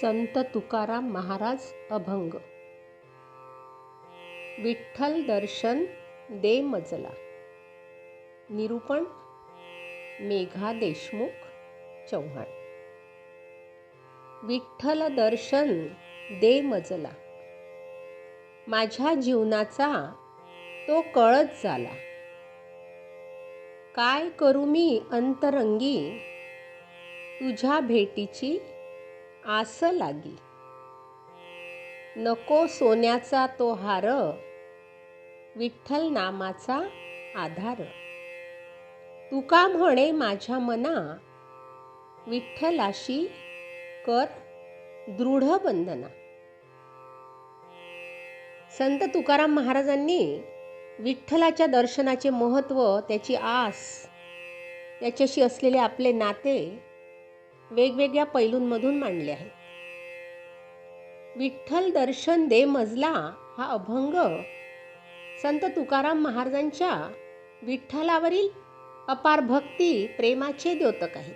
संत तुकाराम महाराज अभंग. विठ्ठल दर्शन दे मजला. निरूपण मेघा देशमुख चव्हाण विठ्ठल दर्शन दे मजला. माझ्या जीवनाचा तो कळत झाला. काय करू मी अंतरंगी? तुझ्या भेटीची आस लागी. नको सोन्याचा तो हार विठ्ठल नामाचा आधार. तुका म्हणे माझ्या मना विठ्ठलाशी कर दृढ बंधना. संत तुकाराम महाराजांनी विठ्ठलाच्या दर्शनाचे महत्त्व त्याची आस त्याच्याशी असलेले आपले नाते वेगवेगळ्या पैलूंमधून मांडले आहेत विठ्ठल दर्शन दे मजला हा अभंग संत तुकाराम महाराजांच्या विठ्ठलावरील अपार भक्ती प्रेमाचे द्योतक आहे.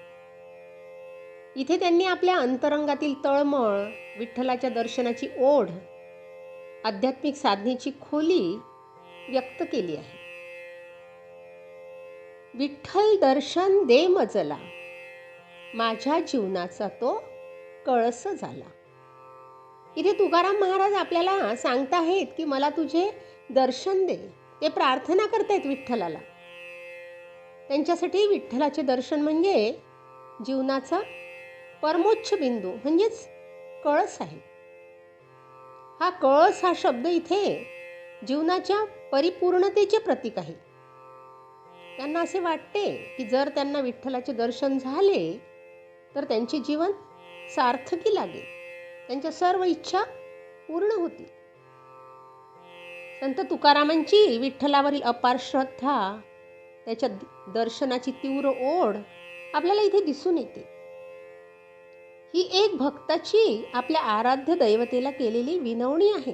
इथे त्यांनी आपल्या अंतरंगातील तळमळ विठ्ठलाच्या दर्शनाची ओढ आध्यात्मिक साधनेची खोली व्यक्त केली आहे. विठ्ठल दर्शन दे मजला माझ्या जीवनाचा तो कळस झाला. इथे तुकाराम महाराज आपल्याला सांगताहेत की मला तुझे दर्शन दे. ते प्रार्थना करतायत विठ्ठलाला. त्यांच्यासाठी विठ्ठलाचे दर्शन म्हणजे जीवनाचा परमोच्च बिंदू म्हणजेच कळस आहे. हा कळस हा शब्द इथे जीवनाच्या परिपूर्णतेचे प्रतीक आहे. त्यांना असे वाटते की जर त्यांना विठ्ठलाचे दर्शन झाले तर त्यांचे जीवन सार्थकी लागेल त्यांच्या सर्व इच्छा पूर्ण होतील. संत तुकारामांची विठ्ठलावरील अपार श्रद्धा त्याच्या दर्शनाची तीव्र ओढ आपल्याला इथे दिसून येते. ही एक भक्ताची आपल्या आराध्य दैवतेला केलेली विनवणी आहे.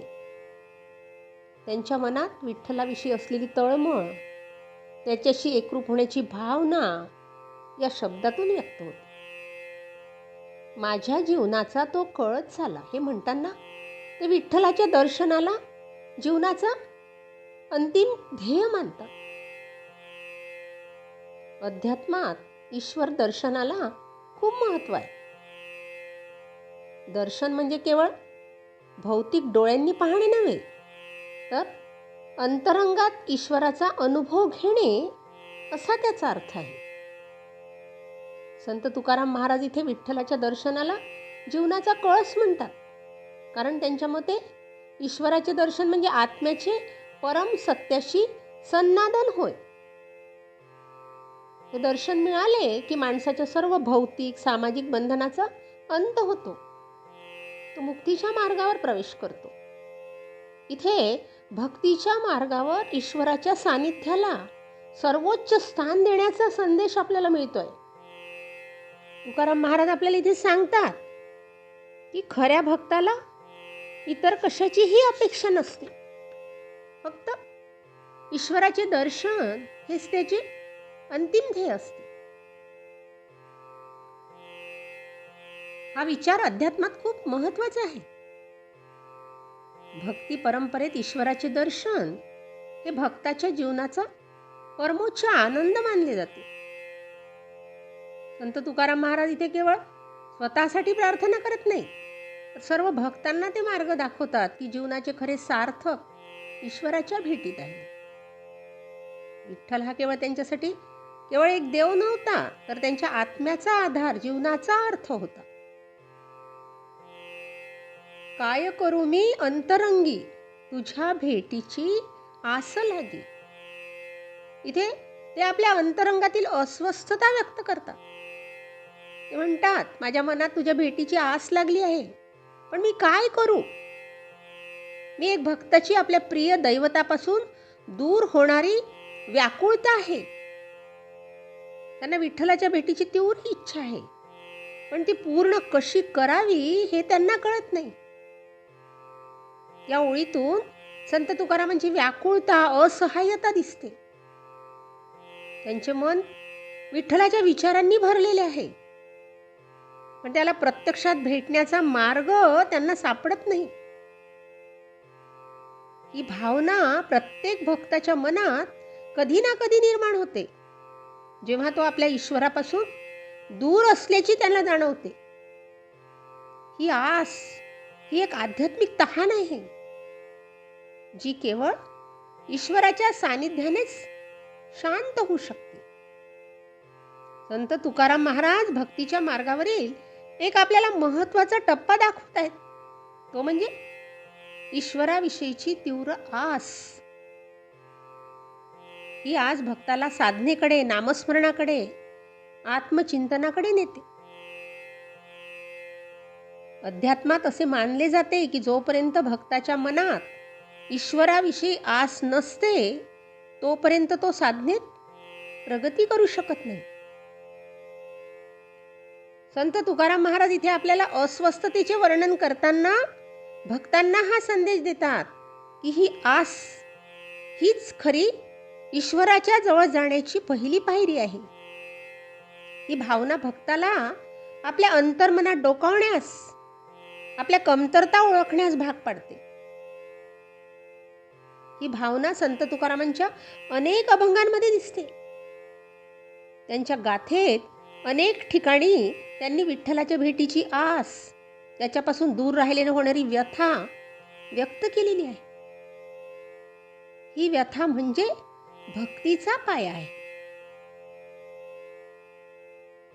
त्यांच्या मनात विठ्ठलाविषयी असलेली तळमळ त्याच्याशी एकरूप होण्याची भावना या शब्दातून व्यक्त होते. माझ्या जीवनाचा तो कळत झाला हे म्हणताना ते विठ्ठलाच्या दर्शनाला जीवनाचा अंतिम ध्येय मानतात. अध्यात्मात ईश्वर दर्शनाला खूप महत्त्व आहे. दर्शन म्हणजे केवळ भौतिक डोळ्यांनी पाहणे नव्हे तर अंतरंगात ईश्वराचा अनुभव घेणे असा त्याचा अर्थ आहे. संत तुकाराम महाराज इथे विठ्ठलाच्या दर्शनाला जीवनाचा कळस म्हणतात. कारण त्यांच्या मते ईश्वराचे दर्शन म्हणजे आत्म्याचे परम सत्याशी सन्नादन होय. हे दर्शन मिळाले की माणसाच्या सर्व भौतिक सामाजिक बंधनाचा अंत होतो. तो मुक्तीच्या मार्गावर प्रवेश करतो. इथे भक्तीच्या मार्गावर ईश्वराच्या सानिध्याला सर्वोच्च स्थान देण्याचा संदेश आपल्याला मिळतोय. तुकाराम महाराज आपल्याला इथे सांगतात की खऱ्या भक्ताला इतर कशाचीही अपेक्षा नसते. फक्त ईश्वराचे दर्शन हेच त्याचे अंतिम ध्येय असते. हा विचार अध्यात्मात खूप महत्त्वाचा आहे. भक्ती परंपरेत ईश्वराचे दर्शन हे भक्ताच्या जीवनाचा परमोच्च आनंद मानले जाते. संत तुकाराम महाराज इथे केवळ स्वतःसाठी प्रार्थना करत नाही तर सर्व भक्तांना ते मार्ग दाखवतात की जीवनाचे खरे सार्थक ईश्वराच्या भेटीत आहे विठ्ठल हा केवळ त्यांच्यासाठी केवळ एक देव नव्हता तर त्यांच्या आत्म्याचा आधार जीवनाचा अर्थ होता. काय करू मी अंतरंगी तुझ्या भेटीची आस लागी. इथे ते आपल्या अंतरंगातील अस्वस्थता व्यक्त करतात. ते म्हणतात माझ्या मनात तुझ्या भेटीची आस लागली आहे. पण मी काय करू? मी एक भक्ताची आपल्या प्रिय दैवतापासून दूर होणारी व्याकुळता आहे. त्यांना विठ्ठलाच्या भेटीची तीव्र इच्छा आहे. पण ती पूर्ण कशी करावी हे त्यांना कळत नाही. या ओळीतून संत तुकारामांची व्याकुळता असहाय्यता दिसते. त्यांचे मन विठ्ठलाच्या विचारांनी भरलेले आहे. पण त्याला प्रत्यक्षात भेटण्याचा मार्ग त्यांना सापडत नाही. ही भावना प्रत्येक भक्ताच्या मनात कधी ना कधी निर्माण होते. जेव्हा तो आपल्या ईश्वरापासून दूर असल्याची त्यांना जाणवते. ही आस ही एक आध्यात्मिक तहान आहे. जी केवळ ईश्वराच्या सानिध्यानेच शांत होऊ शकते. संत तुकाराम महाराज भक्तीच्या मार्गावरील एक आपल्याला महत्त्वाचा टप्पा दाखवत आहेत. तो म्हणजे ईश्वराविषयीची तीव्र आस. ही आज भक्ताला साधनेकडे नामस्मरणाकडे आत्मचिंतनाकडे नेते. अध्यात्मात असे मानले जाते की जोपर्यंत भक्ताच्या मनात ईश्वराविषयी आस नसते तोपर्यंत तो साधनेत प्रगती करू शकत नाही. संत तुकाराम महाराज इथे आपल्याला अस्वस्थतेचे वर्णन करताना भक्तांना हा संदेश देतात की ही आस हीच खरी ईश्वराच्या जवळ जाण्याची पहिली पायरी आहे. ही भावना भक्ताला आपल्या अंतर्मनात डोकावण्यास आपल्या कमतरता ओळखण्यास भाग पाडते. ही भावना संत तुकारामांच्या अनेक अभंगांमध्ये दिसते. त्यांच्या गाथेत अनेक ठिकाणी त्यांनी विठ्ठलाच्या भेटीची आस त्याच्यापासून दूर राहिलेली होणारी व्यथा व्यक्त केलेली आहे. ही व्यथा म्हणजे भक्तीचा पाया आहे.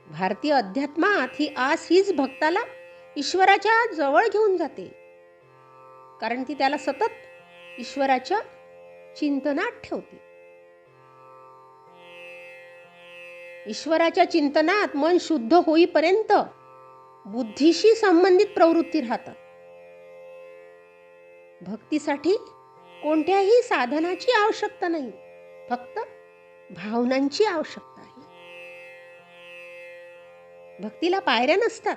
भारतीय अध्यात्मात ही आस हीच भक्ताला ईश्वराच्या जवळ घेऊन जाते. कारण ती त्याला सतत ईश्वराच्या चिंतनात ठेवते. ईश्वराच्या चिंतनात मन शुद्ध होईपर्यंत बुद्धीशी संबंधित प्रवृत्ती राहतात. भक्तीसाठी कोणत्याही साधनाची आवश्यकता नाही फक्त भावनांची आवश्यकता आहे. भक्तीला पायऱ्या नसतात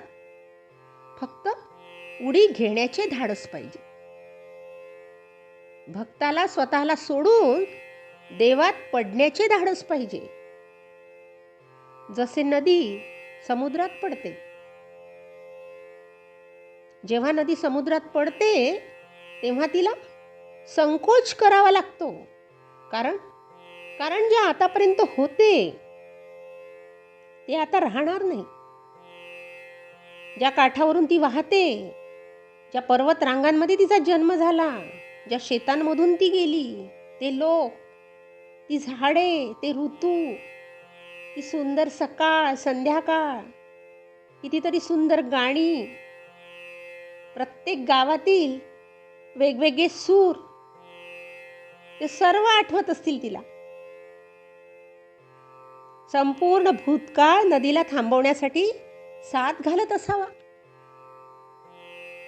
फक्त उडी घेण्याचे धाडस पाहिजे. भक्ताला स्वतःला सोडून देवात पडण्याचे धाडस पाहिजे. जसे नदी समुद्रात पडते. जेव्हा नदी समुद्रात पडते तेव्हा तिला संकोच करावा लागतो. कारण कारण जे आतापर्यंत होते ते आता राहणार नाही. ज्या काठावरून ती वाहते ज्या पर्वत रांगांमध्ये तिचा जन्म झाला ज्या शेतांमधून ती गेली ते लोक ती झाडे ते ऋतू ती सुंदर सकाळ संध्याकाळ कितीतरी सुंदर गाणी. प्रत्येक गावातील वेगवेगळे सूर ते सर्व आठवत असतील तिला. संपूर्ण भूतकाळ नदीला थांबवण्यासाठी साथ घालत असावा.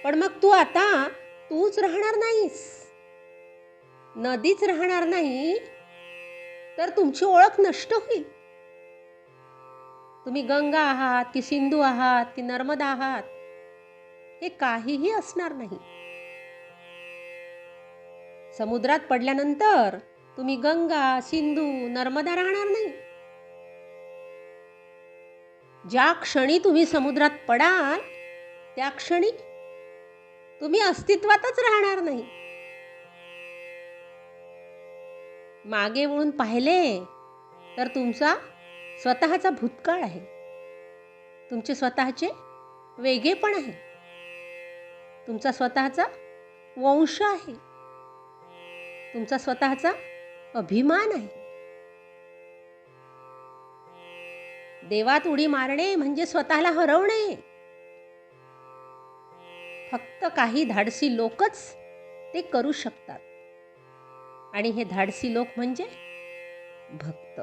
पण मग तू आता तूच राहणार नाहीस. नदीच राहणार नाही तर तुमची ओळख नष्ट होईल. तुम्ही गंगा आहात की सिंधू आहात की नर्मदा आहात हे काहीही असणार नाही. समुद्रात पडल्यानंतर तुम्ही गंगा सिंधू नर्मदा राहणार नाही. ज्या क्षणी तुम्ही समुद्रात पडाल त्या क्षणी तुम्ही अस्तित्वातच राहणार नाही. मागे वळून पाहिले तर तुमचा स्वतःचा भूतकाळ आहे. तुमचे स्वतःचे वेगळेपण आहे. तुमचा स्वतःचा वंश आहे. तुमचा स्वतःचा अभिमान आहे. देवात उडी मारणे म्हणजे स्वतःला हरवणे. फक्त काही धाडसी लोकच ते करू शकतात. आणि हे धाडसी लोक म्हणजे भक्त.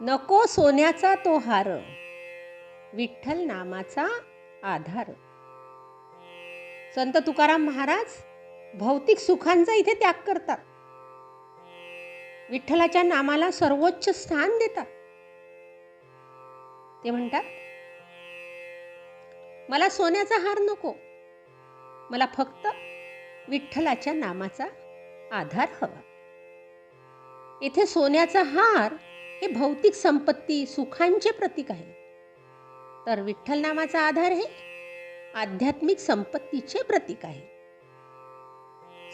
नको सोन्याचा तो हार. विठ्ठल नामाचा आधार. संत तुकाराम महाराज भौतिक सुखांचा इथे त्याग करतात. विठ्ठलाच्या नामाला सर्वोच्च स्थान देतात. ते म्हणतात मला सोन्याचा हार नको. मला फक्त विठ्ठलाच्या नामाचा आधार हवा. इथे सोन्याचा हार हे भौतिक संपत्ती सुखांचे प्रतीक आहे. तर विठ्ठल नामाचा आधार हे आध्यात्मिक संपत्तीचे प्रतीक आहे.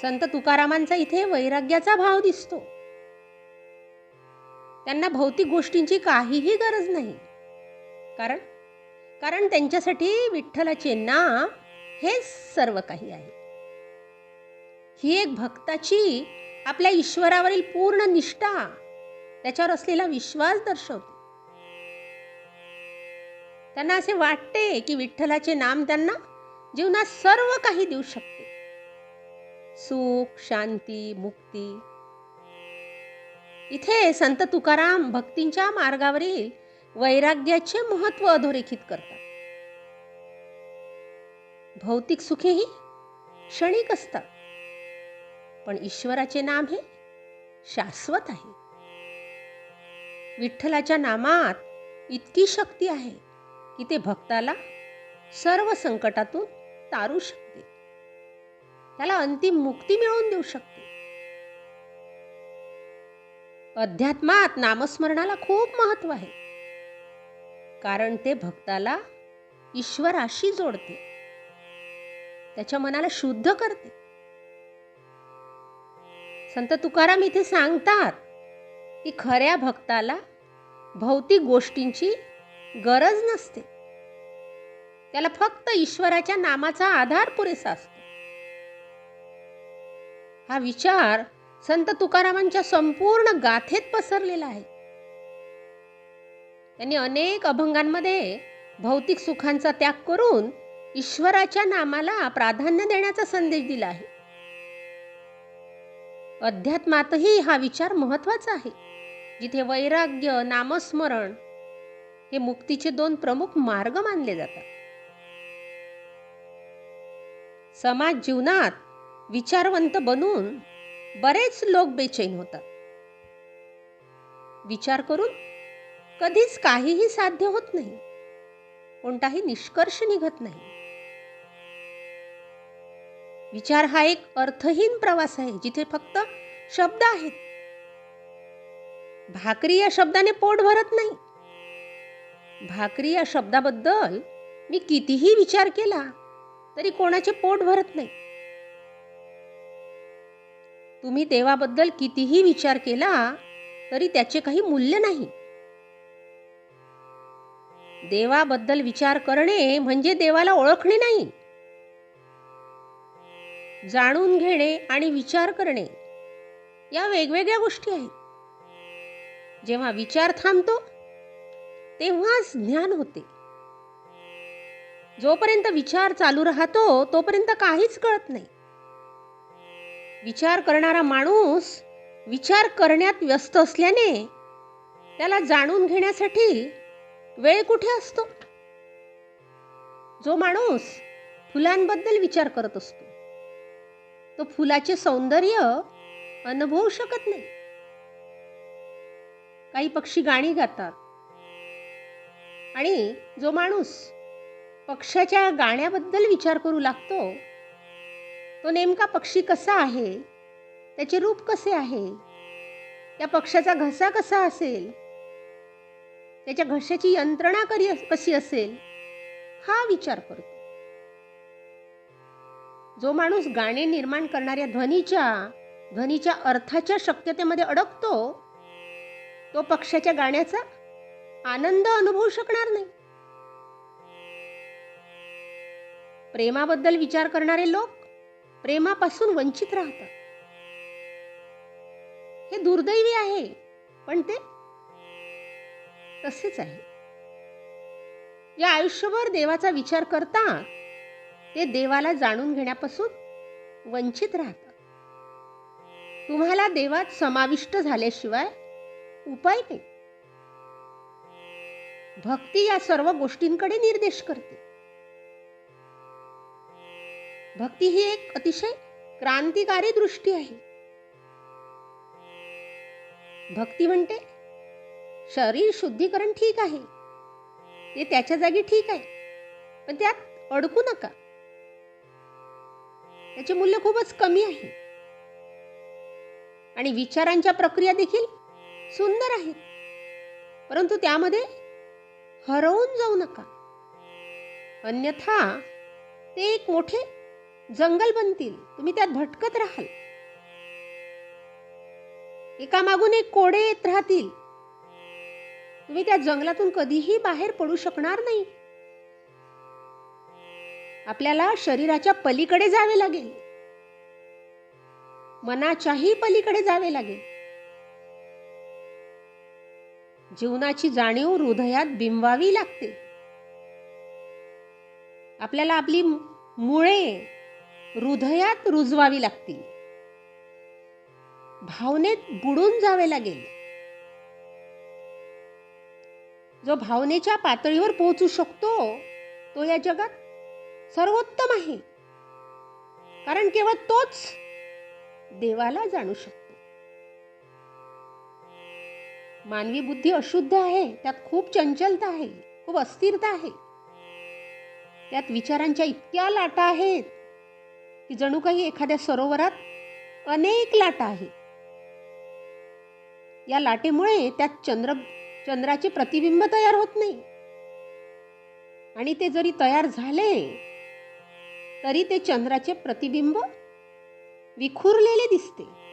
संत तुकारामांचा इथे वैराग्याचा भाव दिसतो. त्यांना भौतिक गोष्टींची काहीही गरज नाही. कारण कारण त्यांच्यासाठी विठ्ठलाचे नाम हेच सर्व काही आहे. ही एक भक्ताची आपल्या ईश्वरावरील पूर्ण निष्ठा त्याच्यावर असलेला विश्वास दर्शवते. त्यांना असे वाटते की विठ्ठलाचे नाम त्यांना जीवनात सर्व काही देऊ शकते. सुख शांती मुक्ती. इथे संत तुकाराम भक्तींच्या मार्गावरील वैराग्याचे महत्त्व अधोरेखित करतात. भौतिक सुखेही क्षणिक असतात. पण ईश्वराचे नाम हे शाश्वत आहे. विठ्ठलाच्या नामात इतकी शक्ती आहे की ते भक्ताला सर्व संकटातून तारू शकते. त्याला अंतिम मुक्ती मिळवून देऊ शकते. अध्यात्मात नामस्मरणाला खूप महत्त्व आहे. कारण ते भक्ताला ईश्वराशी जोडते. त्याच्या मनाला शुद्ध करते. संत तुकाराम इथे सांगतात की खऱ्या भक्ताला भौतिक गोष्टींची गरज नसते. त्याला फक्त ईश्वराच्या नामाचा आधार पुरेसा असतो. हा विचार संत तुकारामांच्या संपूर्ण गाथेत पसरलेला आहे. त्यांनी अनेक अभंगांमध्ये भौतिक सुखांचा त्याग करून ईश्वराच्या नामाला प्राधान्य देण्याचा संदेश दिला आहे. अध्यात्मातही हा विचार महत्त्वाचा आहे. जिथे वैराग्य नामस्मरण हे मुक्तीचे दोन प्रमुख मार्ग मानले जातात. समाज जीवनात विचारवंत बनून बरेच लोक बेचैन होतात. विचार करून कधीच काहीही साध्य होत नाही. कोणताही निष्कर्ष निघत नाही. विचार हा एक अर्थहीन प्रवास आहे जिथे फक्त शब्द आहेत. भाकरी या शब्दाने पोट भरत नाही. भाकरी या शब्दाबद्दल मी कितीही विचार केला तरी कोणाचे पोट भरत नाही. तुम्ही देवाबद्दल कितीही विचार केला तरी त्याचे काही मूल्य नाही. देवाबद्दल विचार करणे म्हणजे देवाला ओळखणे नाही. जाणून घेणे आणि विचार करणे या वेगवेगळ्या गोष्टी आहेत. जेव्हा विचार थांबतो तेव्हाच ज्ञान होते. जोपर्यंत विचार चालू राहतो तोपर्यंत काहीच कळत नाही. विचार करणारा माणूस विचार करण्यात व्यस्त असल्याने त्याला जाणून घेण्यासाठी वेळ कुठे असतो? जो माणूस फुलांबद्दल विचार करत असतो तो फुलाचे सौंदर्य अनुभवू शकत नाही. काही पक्षी गाणी गातात. आणि जो माणूस पक्षाच्या गाण्याबद्दल विचार करू लागतो तो नेमका पक्षी कसा आहे? त्याचे रूप कसे आहे? त्या पक्षाचा घसा कसा असेल? त्याच्या घशाची यंत्रणा करी कशी असेल? हा विचार करतो. जो माणूस गाणे निर्माण करणाऱ्या ध्वनीच्या ध्वनीच्या अर्थाच्या शक्यतेमध्ये अडकतो तो पक्षाच्या गाण्याचा आनंद अनुभवू शकणार नाही. प्रेमाबद्दल विचार करणारे लोक प्रेमापासून वंचित राहतात. हे दुर्दैवी आहे पण ते तसेच आहे. जे आयुष्यभर देवाचा विचार करतात ते देवाला जाणून घेण्यापासून वंचित राहतात. तुम्हाला देवात समाविष्ट झाल्याशिवाय उपाय ते. भक्ती या सर्व गोष्टींकडे निर्देश करते. भक्ती ही एक अतिशय क्रांतिकारी दृष्टी आहे. भक्ती म्हणते शरीर शुद्धीकरण ठीक आहे. ते त्याच्या जागी ठीक आहे पण त्यात अडकू नका. त्याचे मूल्य खूपच कमी आहे. आणि विचारांच्या प्रक्रिया देखील सुंदर आहेत परंतु त्यामध्ये हरवून जाऊ नका. अन्यथा ते एक मोठे जंगल बनतील. तुम्ही त्यात भटकत राहाल. एकामागून एक कोडे येत राहतील. तुम्ही त्या जंगलातून कधीही बाहेर पडू शकणार नाही. आपल्याला शरीराच्या पलीकडे जावे लागेल. मनाच्याही पलीकडे जावे लागेल. जीवनाची जाणीव हृदयात बिंबावी लागते. आपल्याला आपली मुळे हृदयात रुजवावी लागतील. भावनेत बुडून जावे लागेल. जो भावनेच्या पातळीवर पोहोचू शकतो तो या जगात सर्वोत्तम आहे. कारण केवळ तोच देवाला जाणू शकतो. मानवी बुद्धी अशुद्ध आहे त्यात खूप चंचलता आहे खूप अस्थिरता आहे. त्यात विचारांच्या इतक्या लाटा आहेत की जणू काही एखाद्या सरोवरात अनेक लाटा आहेत. या लाटेमुळे त्यात चंद्र चंद्राचे प्रतिबिंब तयार होत नाही. आणि ते जरी तयार झाले तरी ते चंद्राचे प्रतिबिंब विखुरलेले दिसते.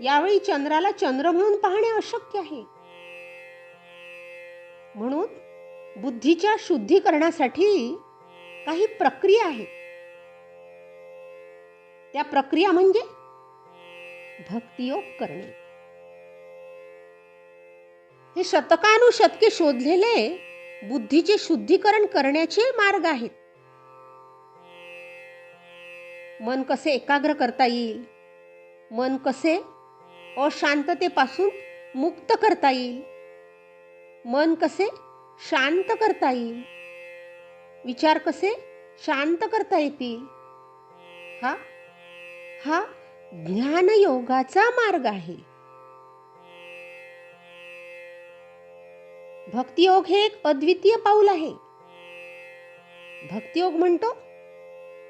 यावेळी चंद्राला चंद्र म्हणून पाहणे अशक्य आहे. म्हणून बुद्धीच्या शुद्धीकरणासाठी काही प्रक्रिया आहेत त्या प्रक्रिया म्हणजे भक्तियोग करणे. हे शतकानुशतके शोधलेले बुद्धीचे शुद्धीकरण करण्याचे मार्ग आहेत. मन कसे एकाग्र करता येईल? मन कसे अशांततेपासून मुक्त करता येईल. मन कसे शांत करता येईल? विचार कसे शांत करता येतील? हा हा ज्ञानयोगाचा मार्ग आहे. भक्तियोग हे एक अद्वितीय पाऊल आहे. भक्तियोग म्हणतो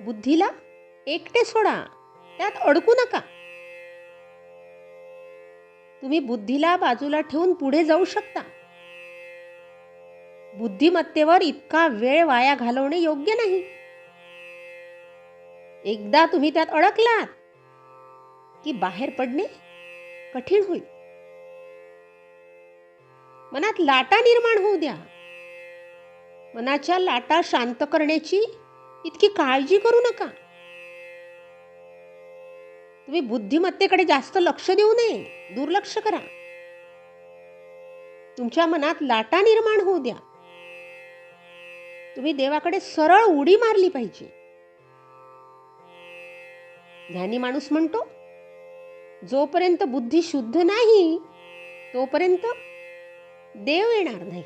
बुद्धीला एकटे सोडा त्यात अडकू नका. तुम्ही बुद्धीला बाजूला ठेवून पुढे जाऊ शकता. बुद्धिमत्तेवर इतका वेळ वाया घालवणे योग्य नाही. एकदा तुम्ही त्यात अडकलात की बाहेर पडणे कठीण होईल. मनात लाटा निर्माण होऊ द्या. मनाच्या लाटा शांत करण्याची इतकी काळजी करू नका. तुम्ही बुद्धिमत्तेकडे जास्त लक्ष देऊ नये. दुर्लक्ष करा. तुमच्या मनात लाटा निर्माण होऊ द्या. तुम्ही देवाकडे सरळ उडी मारली पाहिजे. ज्ञानी माणूस म्हणतो जोपर्यंत बुद्धी शुद्ध नाही तोपर्यंत देव येणार नाही.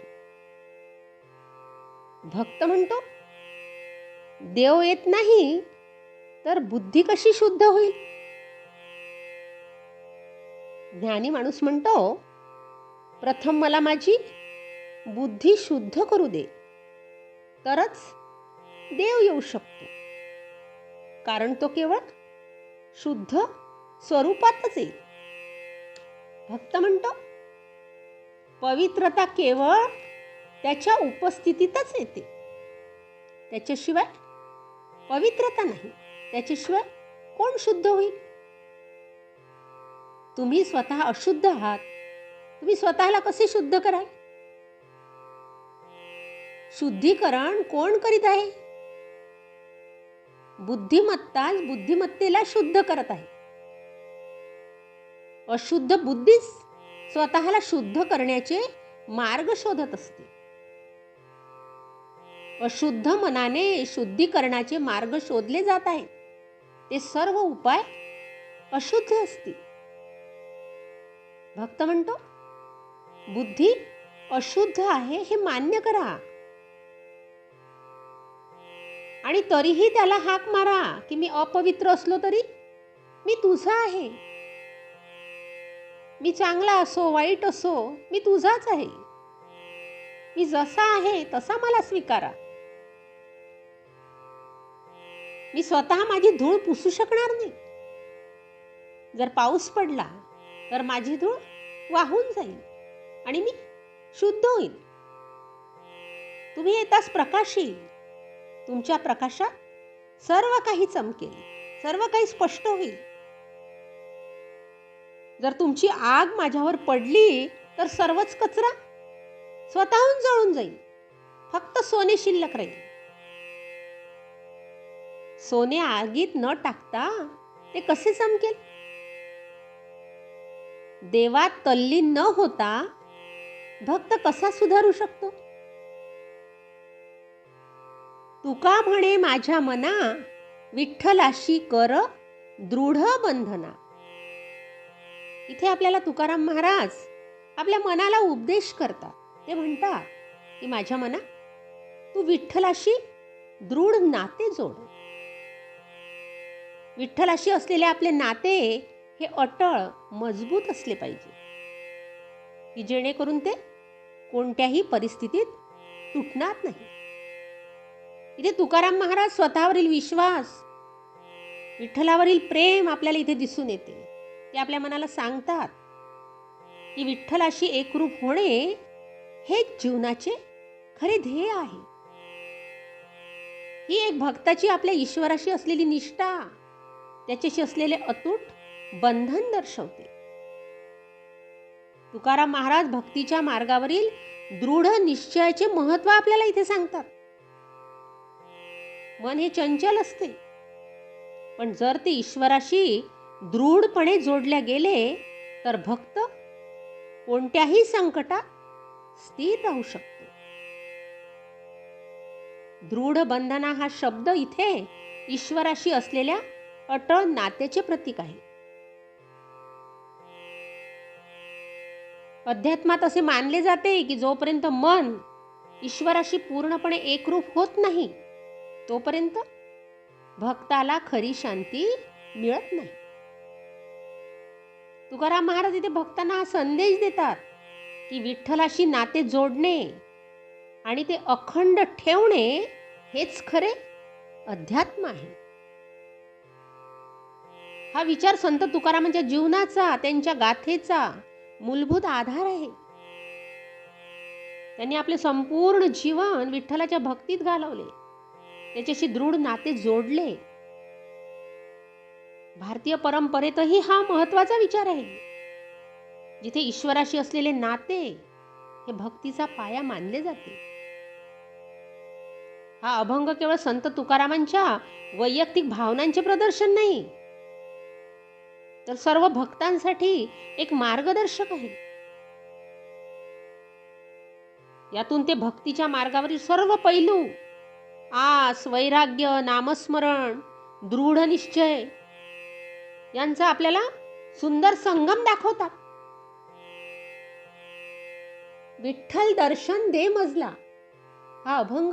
भक्त म्हणतो देव येत नाही तर बुद्धी कशी शुद्ध होईल? ज्ञानी माणूस म्हणतो प्रथम मला माझी बुद्धी शुद्ध करू दे तरच देव येऊ शकतो. कारण तो केवळ शुद्ध स्वरूपातच येईल भक्त म्हणतो पवित्रता केवळ त्याच्या उपस्थितीतच येते. त्याच्याशिवाय पवित्रता नाही. त्याच्याशिवाय कोण शुद्ध होईल? तुम्ही स्वतः अशुद्ध आहात. तुम्ही स्वतःला कसे शुद्ध कराल? शुद्धीकरण कोण करीत आहे? बुद्धिमत्ताच बुद्धिमत्तेला शुद्ध करत आहे. अशुद्ध बुद्धीच स्वतःला शुद्ध करण्याचे मार्ग शोधत असते. अशुद्ध मनाने शुद्धीकरणाचे मार्ग शोधले जात आहेत. ते सर्व उपाय अशुद्ध असतील. भक्त म्हणतो बुद्धी अशुद्ध आहे हे मान्य करा. आणि तरीही त्याला हाक मारा की मी अपवित्र असलो तरी मी तुझा आहे. मी चांगला असो वाईट असो मी तुझाच आहे. मी जसा आहे तसा मला स्वीकारा. मी स्वतः माझी धूळ पुसू शकणार नाही. जर पाऊस पडला तर माझी धूळ वाहून जाईल आणि मी शुद्ध होईल. तुम्ही येताच प्रकाश येईल. तुमच्या प्रकाशात सर्व काही चमकेल. सर्व काही स्पष्ट होईल. जर तुमची आग माझ्यावर पडली तर सर्वच कचरा स्वतःहून जळून जाईल. फक्त सोने शिल्लक राहील. सोने आगीत न टाकता ते कसे चमकेल? देवात तल्लीन न होता भक्त कसा सुधारू शकतो? तुका म्हणे माझ्या मना विठ्ठलाशी कर दृढ बंधना. इथे आपल्याला तुकाराम महाराज आपल्या मनाला उपदेश करतात. ते म्हणतात की माझ्या मना तू विठ्ठलाशी दृढ नाते जोड. विठ्ठलाशी असलेले आपले नाते हे अटळ मजबूत असले पाहिजे. की जेणेकरून ते कोणत्याही परिस्थितीत तुटणार नाही. इथे तुकाराम महाराज स्वतःवरील विश्वास विठ्ठलावरील प्रेम आपल्याला इथे दिसून येते. ते आपल्या मनाला सांगतात की विठ्ठलाशी एकरूप होणे हे जीवनाचे खरे ध्येय आहे. ही एक भक्ताची आपल्या ईश्वराशी असलेली निष्ठा त्याच्याशी असलेले अतूट बंधन दर्शवते. तुकाराम महाराज भक्तीच्या मार्गावरील दृढ निश्चयाचे महत्त्व आपल्याला इथे सांगतात. मन हे चंचल असते. पण जर ते ईश्वराशी दृढपणे जोडल्या गेले तर भक्त कोणत्याही संकटात स्थिर राहू शकतो. दृढ बंधना हा शब्द इथे ईश्वराशी असलेल्या अटळ नात्याचे प्रतीक आहे. अध्यात्मात असे मानले जाते की जोपर्यंत मन ईश्वराशी पूर्णपणे एकरूप होत नाही तोपर्यंत भक्ताला खरी शांती मिळत नाही. तुकाराम महाराज इथे भक्तांना हा संदेश देतात की विठ्ठलाशी नाते जोडणे आणि ते अखंड ठेवणे हेच खरे अध्यात्म आहे. हा विचार संत तुकारामांच्या जीवनाचा त्यांच्या गाथेचा मूलभूत आधार आहे. त्यांनी आपले संपूर्ण जीवन विठ्ठलाच्या भक्तीत घालवले. त्याच्याशी दृढ नाते जोडले. भारतीय परंपरेतही हा महत्त्वाचा विचार आहे. जिथे ईश्वराशी असलेले नाते हे भक्तीचा पाया मानले जाते. हा अभंग केवळ संत तुकारामांच्या वैयक्तिक भावनांचे प्रदर्शन नाही तर सर्व भक्तांसाठी एक मार्गदर्शक आहे. यातून ते भक्तीच्या मार्गावरील सर्व पैलू आस वैराग्य नामस्मरण दृढ निश्चय यांचा आपल्याला सुंदर संगम दाखवतात. विठ्ठल दर्शन दे मजला. हा अभंग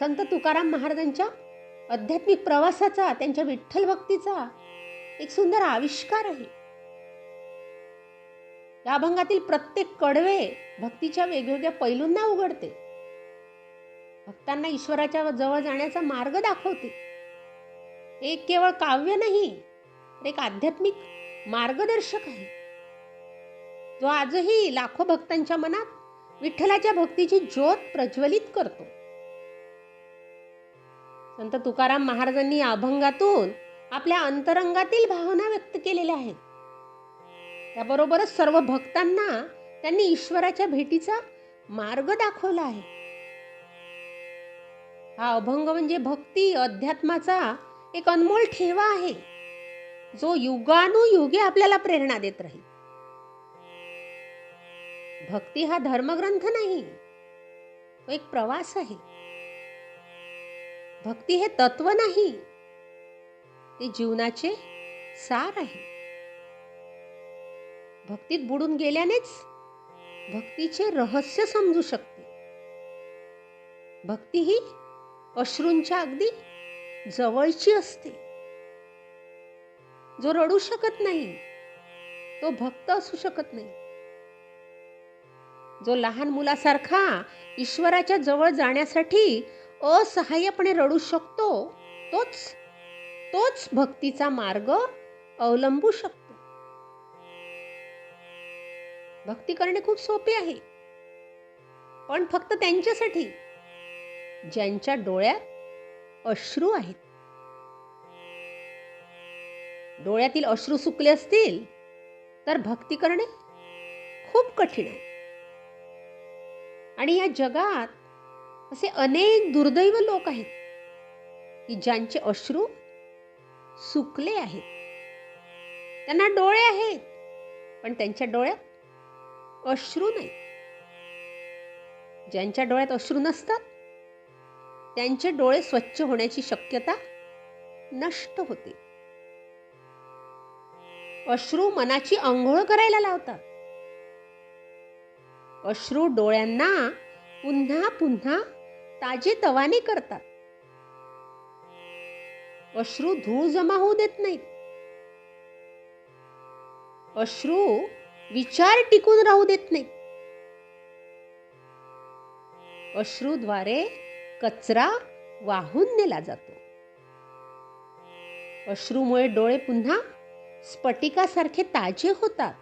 संत तुकाराम महाराजांच्या आध्यात्मिक प्रवासाचा त्यांच्या विठ्ठल भक्तीचा एक सुंदर आविष्कार आहे. या अभंगातील प्रत्येक कडवे भक्तीच्या वेगवेगळ्या पैलूंना उघडते. भक्तांना ईश्वराच्या जवळ जाण्याचा मार्ग दाखवते. एक केवळ काव्य नाही तर एक आध्यात्मिक मार्गदर्शक आहे. जो आजही लाखो भक्तांच्या मनात विठ्ठलाच्या भक्तीची ज्योत प्रज्वलित करतो. संत तुकाराम महाराजांनी या अभंगातून आपल्या अंतरंगातील भावना व्यक्त केलेल्या आहेत. त्याबरोबरच सर्व भक्तांना त्यांनी ईश्वराच्या भेटीचा मार्ग दाखवला आहे. हा अभंग म्हणजे भक्ती अध्यात्माचा एक अनमोल ठेवा आहे जो युगानुयुगे आपल्याला प्रेरणा देत राहील. भक्ती हा धर्मग्रंथ नाही तो एक प्रवास आहे. भक्ती हे तत्व नाही ते जीवनाचे सार आहे. भक्तीत बुडून गेल्यानेच भक्तीचे रहस्य समजू शकते. भक्ती ही अश्रूंच्या अगदी जवळची असते. जो रडू शकत नाही तो भक्त असू शकत नाही. जो लहान मुलासारखा ईश्वराच्या जवळ जाण्यासाठी असहाय्यपणे रडू शकतो तोच तोच भक्तीचा मार्ग अवलंबू शकतो. भक्ती करणे खूप सोपे आहे. पण फक्त त्यांच्यासाठी ज्यांच्या डोळ्यात अश्रू आहेत. डोळ्यातील अश्रू सुकले असतील तर भक्ती करणे खूप कठीण आहे. आणि या जगात असे अनेक दुर्दैव लोक आहेत की ज्यांचे अश्रू सुकले आहेत. त्यांना डोळे आहेत पण त्यांच्या डोळ्यात अश्रू नाही ज्यांच्या डोळ्यात अश्रू नसतात त्यांचे डोळे स्वच्छ होण्याची शक्यता नष्ट होते. अश्रू मनाची आंघोळ करायला लावतात. अश्रू डोळ्यांना पुन्हा पुन्हा ताजे तवाने करतात. अश्रू धूळ जमा होऊ देत नाहीत. अश्रू विचार टिकून राहू देत नाहीत. अश्रूद्वारे कचरा वाहून नेला जातो. अश्रूमुळे डोळे पुन्हा स्फटिकासारखे ताजे होतात.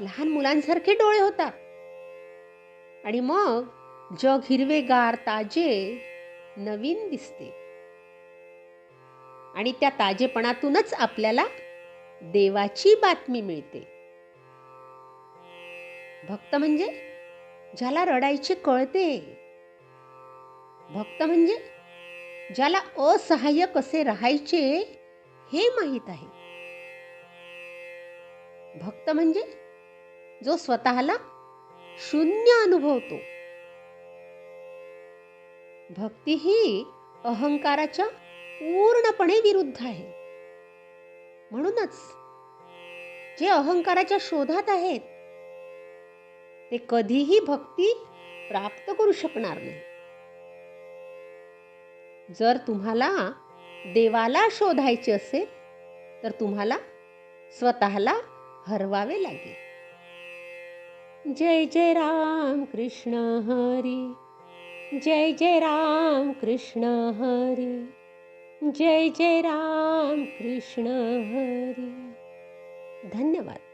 लहान मुलांसारखे डोळे होतात. आणि मग जग हिरवेगार ताजे नवीन दिसते. आणि त्या ताजेपणातूनच आपल्याला देवाची बातमी मिळते. भक्त म्हणजे ज्याला रडायचे कळते. भक्त म्हणजे ज्याला असहाय्य कसे राहायचे हे माहीत आहे. भक्त म्हणजे जो स्वतःला शून्य अनुभवतो. भक्ती ही अहंकाराच्या पूर्णपणे विरुद्ध आहे. म्हणूनच जे अहंकाराच्या शोधात आहेत ते कधीही भक्ती प्राप्त करू शकणार नाही. जर तुम्हाला देवाला शोधायचे असेल तर तुम्हाला स्वतःला हरवावे लागेल. जय जय राम कृष्ण हरी जय जय राम कृष्ण हरी. जय जय राम कृष्ण हरी। धन्यवाद।